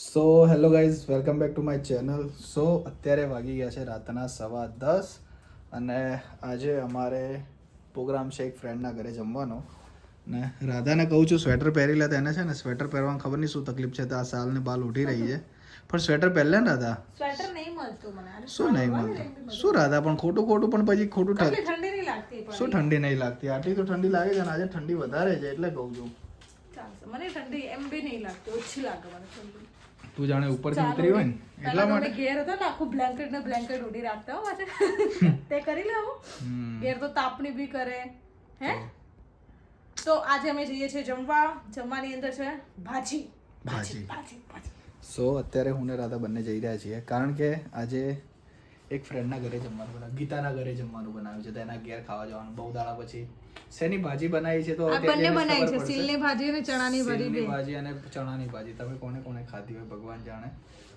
So hello guys welcome back to my channel so અત્યારે વાગી ગયા છે રાતના સવા દસ અને આજે અમારે પ્રોગ્રામ છે એક ફ્રેન્ડના ઘરે જમવાનો. ને રાધાને કહું છું સ્વેટર પહેરી લે તો એને છે ને સ્વેટર પહેરવાની ખબર નહીં શું તકલીફ છે તો આ સાલને બાલ ઉઠી રહી છે. પણ સ્વેટર પહેરલે ને રાધા. સ્વેટર નહીં મળતું મને. શું નહીં મળતું? શું રાધા પણ ખોટું ખોટું પણ પછી ખોટું ઠંડી નહીં લાગતી શું ઠંડી નહીં લાગતી? આટલી તો ઠંડી લાગે છે ને આજે ઠંડી વધારે છે એટલે કહું છું. મને ઠંડી એમ બી નહીં લાગતી. ઓછી લાગે મને ઠંડી. તું જાણે ઉપરથી ઉતરી હોય ને એટલા માટે. ઘેર હતો ને આખું બ્લેન્કેટ ને બ્લેન્કેટ ઉડી રાખતા હો પાછા. તે કરી લેવું? ઘેર તો તાપણી બી કરે. હે? તો? આજે અમે જઈએ છીએ જમવા. જમવાની અંદર છે ભાજી. ભાજી. ભાજી સો અત્યારે હું ને રાધા બંને જઈ રહ્યા છીએ. કારણ કે આજે એક ફ્રેન્ડના ઘરે જમવાનું બનાવ્યું. ગીતાના ઘરે જમવાનું બનાવ્યું છે. તેના ઘેર ખાવા જવાનું. બહુ દાડા પછી શેની ભાજી બનાવી છે તો બંને બનાવી છે. સિલની ભાજી અને ચણાની ભાજી ભાજી અને ચણાની ભાજી. તમે કોને ખાધી હોય ભગવાન જાણે.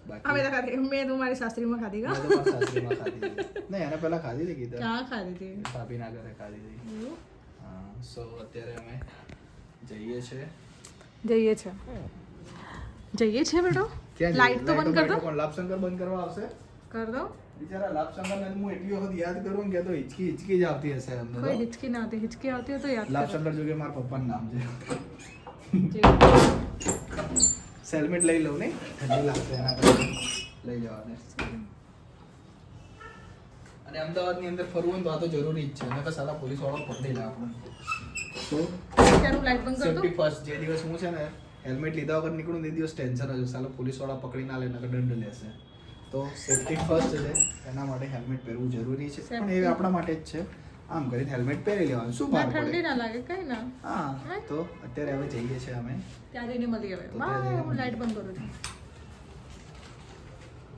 બાકી અમે તો ખાધી. મેં તો મારી સાસરીમાં ખાધી ગા સાસરીમાં ખાધી નહીં એને પહેલા ખાધી હતી ગીતા ક્યાં ખાધી હતી. ભાભીના ઘરે ખાધી હતી. હા સો અત્યારે અમે જઈએ છીએ જઈએ છે. જઈએ છે બેટો? લાઈટ તો બંધ કર દો. કોણ? લાભશંકર બંધ કરવા આવશે? કર દો. બિચારા લાભશંકરને હું એટલી વખત યાદ કરું ને કે તો હિચકી હિચકી જ આવતી હશે અમને કોઈ હિચકી ના આવતી. હિચકી આવતી તો યાદ કરો. લાભશંકર જોકે મારા પપ્પાનું નામ છે. જે- સેલમેટ લઈ લઉં નહીં? ઠંડી લાગશે એના લઈ જવાને અને અમદાવાદની અંદર ફરવું હોય તો આ તો જરૂરી જ છે. નકર સાલા પોલીસ વાળો પકડી લે આપણને. તો સેફટી ફર્સ્ટ જે દિવસ હું છે ને હેલ્મેટ લીધા વગર નીકળું ને દિવસ ટેન્શન જ સાલા પોલીસવાળા પકડી ના લે નકર દંડ લેશે. તો સેફટી ફર્સ્ટ છે. એના માટે હેલ્મેટ પહેરવું જરૂરી છે. પણ એ આપણા માટે જ છે. આમ કરીને હેલ્મેટ પહેરી લેવાનું. શું બહાર ઠંડી ના લાગે કઈ ના. હા તો અત્યારે હવે જઈએ છીએ અમે. ત્યારે એને મળી આવે. બાય હું લાઈટ બંધ કરું છું.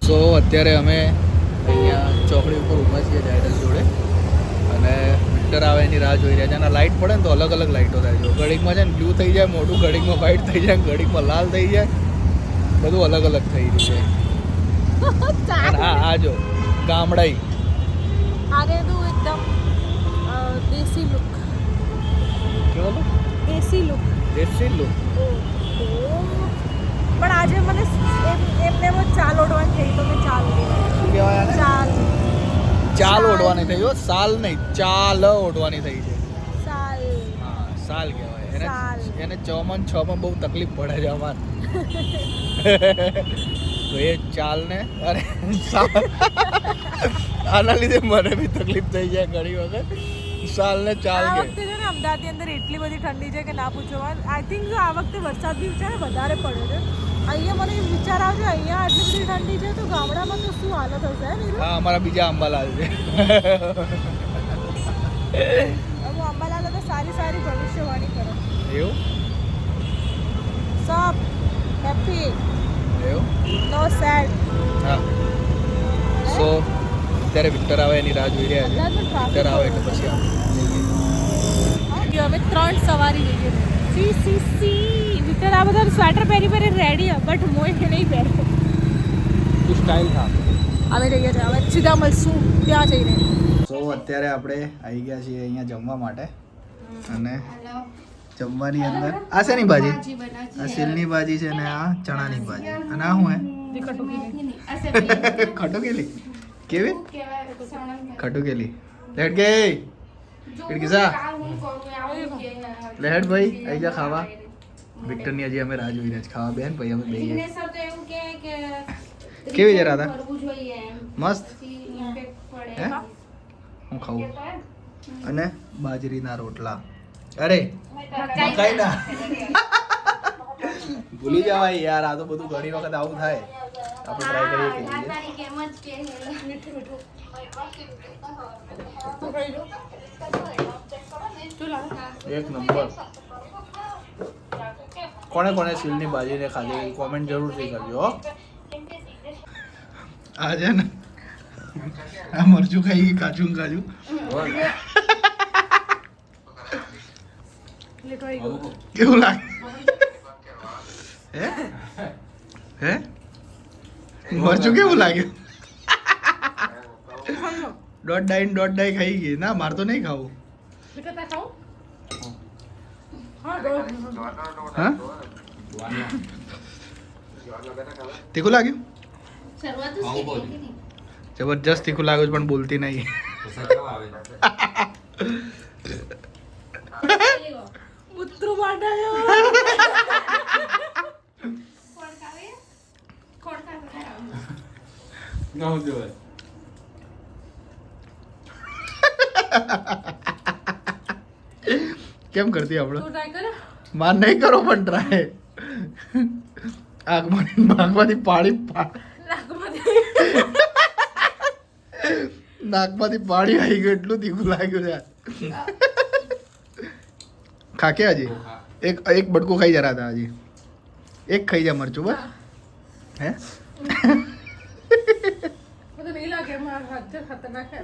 સો અત્યારે અમે અહીંયા ચોકડી ઉપર ઊભા છીએ જાયડસ જોડે. અને વિન્ટર આવે એની રાહ જોઈ રહ્યા છે. અને લાઇટ પડે ને તો અલગ અલગ લાઇટો થાય છે. ઘડીકમાં છે ને બ્લુ થઈ જાય મોટું ઘડીકમાં વ્હાઈટ થઈ જાય ઘડીકમાં લાલ થઈ જાય. બધું અલગ અલગ થઈ રહ્યું છે. હા આ જો ગામડાઈ. આગે તો એકદમ દેશી લુક કેવો લો દેશી લુક દેશી લુક પણ આજે મને એમ- એમને એમ ચાલ ઓઢવાની થઈ તો મેં ચાલ શું કહેવાય ચાલ. ચાલ ઓઢવાની થઈ હો. સાલ નહીં ચાલ ઓઢવાની થઈ છે. સાલ. હા સાલ કહેવાય. એને એને માં છ માં બહુ તકલીફ પડે છે અમાર. તો એ ચાલને અરે આના લીધે મને બી તકલીફ થઈ જાય ઘણી વખત. સાલને ચાલ આ વખતે છે ને અમદાવાદની અંદર એટલી બધી ઠંડી છે કે ના પૂછો આઈ થિંક આ વખતે વરસાદ બી છે ને વધારે પડ્યો છે. અહીંયા મને એમ વિચાર આવ્યો અહીંયા આટલી બધી ઠંડી છે તો ગામડામાં તો શું હાલત હશે નીરુ? હા અમારા બીજા અંબાલાલ છે. હું અંબાલાલ તો સારી સારી ભવિષ્યવાણી કરો. એવું? સબ હેપી. એવું? નો સેડ હા. સો અત્યારે વિક્ટર આવે એની રાહ જોઈ રહ્યા છે. વિક્ટર આવે એટલે પછી આવે અમે ત્રણ સવારી જઈએ સી સી સી. વિક્ટર આ બધા સ્વેટર પહેરી પહેરી રેડી બટ મોય નહીં પહેરે. તું સ્ટાઇલ થા અમે જઈએ છીએ હવે સીધા મળશું ત્યાં જઈને. સો અત્યારે આપણે આવી ગયા છીએ અહીંયા જમવા માટે. અને જમવાની અંદર આ શેની ભાજી? આ સિલની ભાજી છે ને આ ચણાની ભાજી. અને આ શું હે? ખટુકેલી કેવી? ખટુકેલી લેટ ગઈ. કિડકીસા લેટ ભાઈ આવી જા ખાવા. વિક્ટરની હજી અમે રાહ જોઈ રહ્યા ખાવા બેન ભાઈ અમે બેહીએ. કેવી જરા રાધા? મસ્ત. હે? હું ખાઉં. અને બાજરીના રોટલા. અરે મકાઈના. ભૂલી જવાય યાર આ તો બધું ઘણી વખત આવું થાય. આપણે ટ્રાય કરીએ કે એક નંબર. કોને કોને સિલની બાજીને ખાધી? કોમેન્ટ જરૂરથી કરજો હો. આ છે ને આ મરચું ખાઈ ગઈ કાચું ને કાચું કેવું લાગે? હે? હે? મરચું કેવું લાગ્યું? દોઢ ડાઈ દોઢ ડાઈ ખાઈ ગઈ. ના મારે તો નહીં ખાવું. તીખું લાગ્યું. જબરજસ્ત તીખું લાગ્યું પણ બોલતી નહીં. માટે ખોડકાવે? ખોડકાવે આવે. કેમ કરતી આપણે માર નહીં કરો પણ ટ્રાય આગમાંથી નાકમાંથી પાણી નાકમાંથી. પાણી આવી ગયું એટલું તીખું લાગ્યું છે. ખાકે હજી એક એક બટકું ખાઈ જરા હતા હજી એક ખાઈ જા મરચું બસ. હે? ખતરનાક તો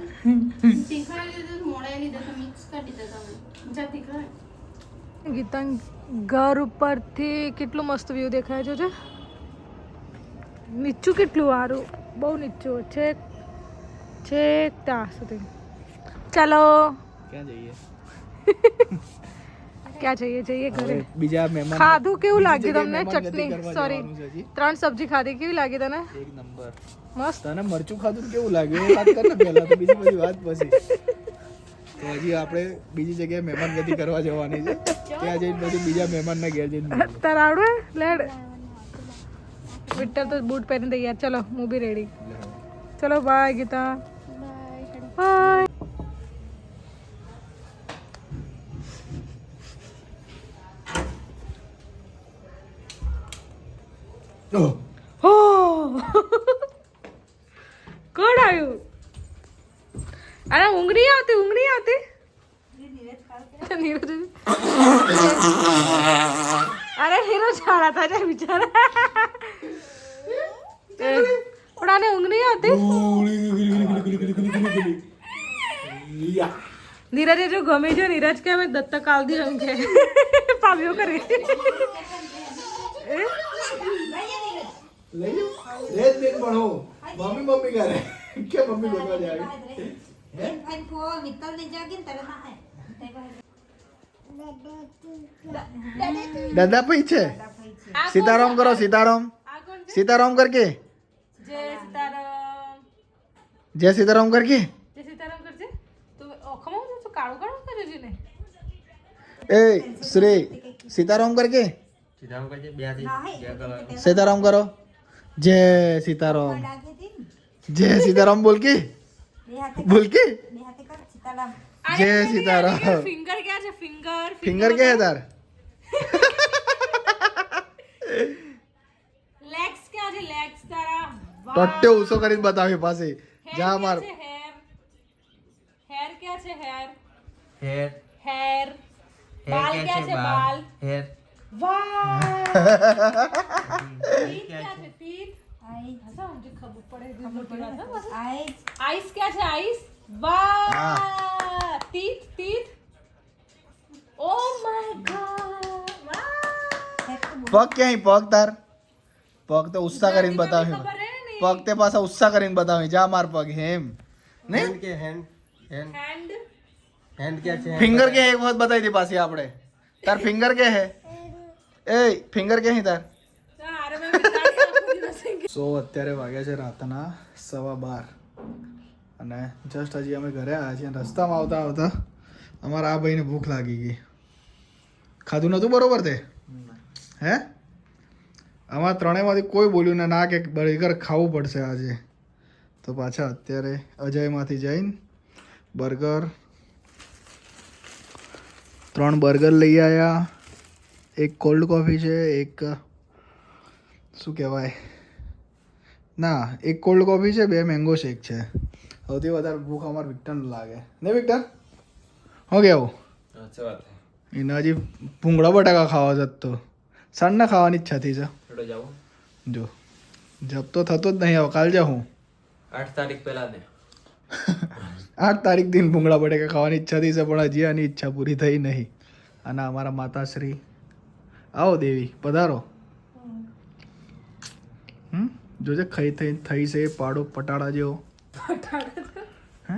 કરી દીધા તમે. જા તીખાઈ. ગીતા ઘર ઉપરથી કેટલું મસ્ત વ્યૂ દેખાય છે નીચું કેટલું સારું બહુ નીચું છે. છેક ત્યાં સુધી. ચાલો. ક્યાં જઈએ? ક્યાં જઈએ જઈએ ઘરે? બીજા મહેમાન ખાધું કેવું લાગ્યું તમને? ચટણી સોરી. ત્રણ સબ્જી ખાધી કેવી લાગી તને? એક નંબર. મસ્ત. તને મરચું ખાધું કેવું લાગ્યું? વાત કર ને પહેલા તો બીજી બધી વાત પછી. તો હજી આપણે બીજી જગ્યાએ મહેમાન ગતિ કરવા જવાની છે. ત્યાં જઈને પછી બીજા મહેમાનના ઘેર જઈને મળીએ. તાર આવડે? લેડ. વિઠ્ઠલ તો બૂટ પહેરીને તૈયાર ચલો હું બી રેડી ચલો બાય ગીતા. બાય હો કોણ આવ્યું? અરે ઊંઘણી આવતી ઊંઘણી આવતી. અરે નીરજ શાળા થાય છે બિચારા. પણ આને નહીં આવતી? નીરજ જો ગમે છે નીરજ કે અમે દત્તક આવતી એમ કે પામ્યો કરે. લઈ લો. રેત બેન ભણો મમ્મી મમ્મી કરે કે મમ્મી ગોતવા જાય? દાદા ભાઈ છે? સીતારામ કરો સીતારામ. સીતારામ કરકે જય સીતારામ. જય સીતારામ કરકે જય સીતારામ કરજે. તું ઓખામાં હું તું કાળું કાળું ને? એ શ્રી સીતારામ કરકે સીતારામ કરો જય સીતારામ જય સીતારામ બોલ કે બોલ કે જય સીતારામ ફિંગર ક્યાં છે ફિંગર ફિંગર કે હે તાર લેગ્સ ક્યાં છે લેગ્સ તારા ટોટ્ટે ઉસો કરીને બતાવી પાસે જા માર હેર હેર ક્યાં છે હેર હેર હેર બાલ ક્યાં છે બાલ હેર વાહ ટીથ ક્યાં છે ટીથ હસા મુझे ખબર આઈસ ક્યાં છે આઈસ વાહ teeth teeth oh my god વાહ પગ ક્યાંય પગ તાર પગ તો ઉસ્સા કરીને બતાવ્યું ખબર હે નહીં પગ તે પાછા ઉસ્સા કરીને બતાવ્યું જા માર પગ હેમ નહીં હેન્ડ કે હેન્ડ હેન્ડ હેન્ડ હેન્ડ ક્યાં છે ફિંગર કે એક વખત બતાવી દી પાછી આપણે તાર ફિંગર કે હે એ ફિંગર કે હે તાર અરે મેં વિચાર્યું આખો દિવસ સો અત્યારે વાગ્યા છે રાતના સવા બાર. અને જસ્ટ હજી અમે ઘરે આવ્યા છીએ રસ્તામાં આવતા આવતા અમારા આ ભાઈને ભૂખ લાગી ગઈ. ખાધું નહોતું બરોબર તે? હે? અમારા ત્રણેયમાંથી કોઈ બોલ્યું ને, ના કે બર્ગર ખાવું પડશે આજે. તો પાછા અત્યારે અજયમાંથી જઈને બર્ગર, ત્રણ બર્ગર લઈ આવ્યા એક કોલ્ડ કોફી છે, એક, શું કહેવાય? ના એક કોલ્ડ કોફી છે બે મેંગો શેક છે. સૌથી વધારે ભૂખ અમારે વિક્ટરને લાગે. ને વિક્ટર? હો કેવું? એને હજી ભૂંગળા બટાકા ખાવા જતો સાંજના ખાવાની ઈચ્છા થઈ છે. જો જપ તો થતો જ નહીં હવે કાલ જાઉં. આઠ તારીખ પહેલા ને. આઠ તારીખ દિન ભૂંગળા બટાકા ખાવાની ઈચ્છા થઈ છે પણ હજી આની ઈચ્છા પૂરી થઈ નહીં. અને અમારા માતાશ્રી આવો દેવી પધારો. જોજે ખાઈ થઈ થઈ છે પાડો પટાડા જેવો. હે?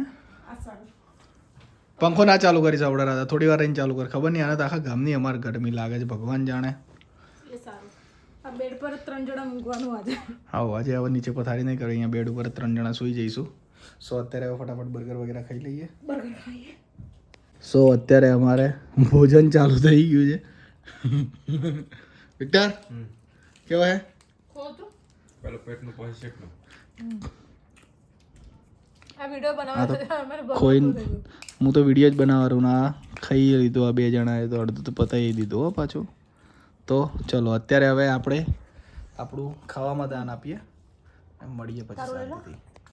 પંખો ના ચાલુ કરી સાવડા રાધા થોડી વાર રહીને ચાલુ કર. ખબર નહીં આને તો આખા ગામની અમારે ગરમી લાગે છે ભગવાન જાણે. એ બેડ પર ત્રણ જણા મૂકવાનું આજે. આવો આજે હવે નીચે પથારી નહીં કરે અહીંયા બેડ ઉપર ત્રણ જણા સૂઈ જઈશું. સો અત્યારે હવે ફટાફટ બર્ગર વગેરે ખાઈ લઈએ. બર્ગર ખાઈએ. સો અત્યારે અમારે ભોજન ચાલુ થઈ ગયું છે. વિક્ટર કેવો હે? પેલું પેટનું પછી શેકનું આ વીડિયો બનાવવા તો તો કોઈ હું તો વીડિયો જ બનાવવાનું ના ખાઈ લીધું આ બે જણાએ તો અડધું તો પતાવી દીધું હો પાછું. તો ચલો અત્યારે હવે આપણે આપણું ખાવામાં દાન આપીએ. મળીએ પછી શાંતિથી.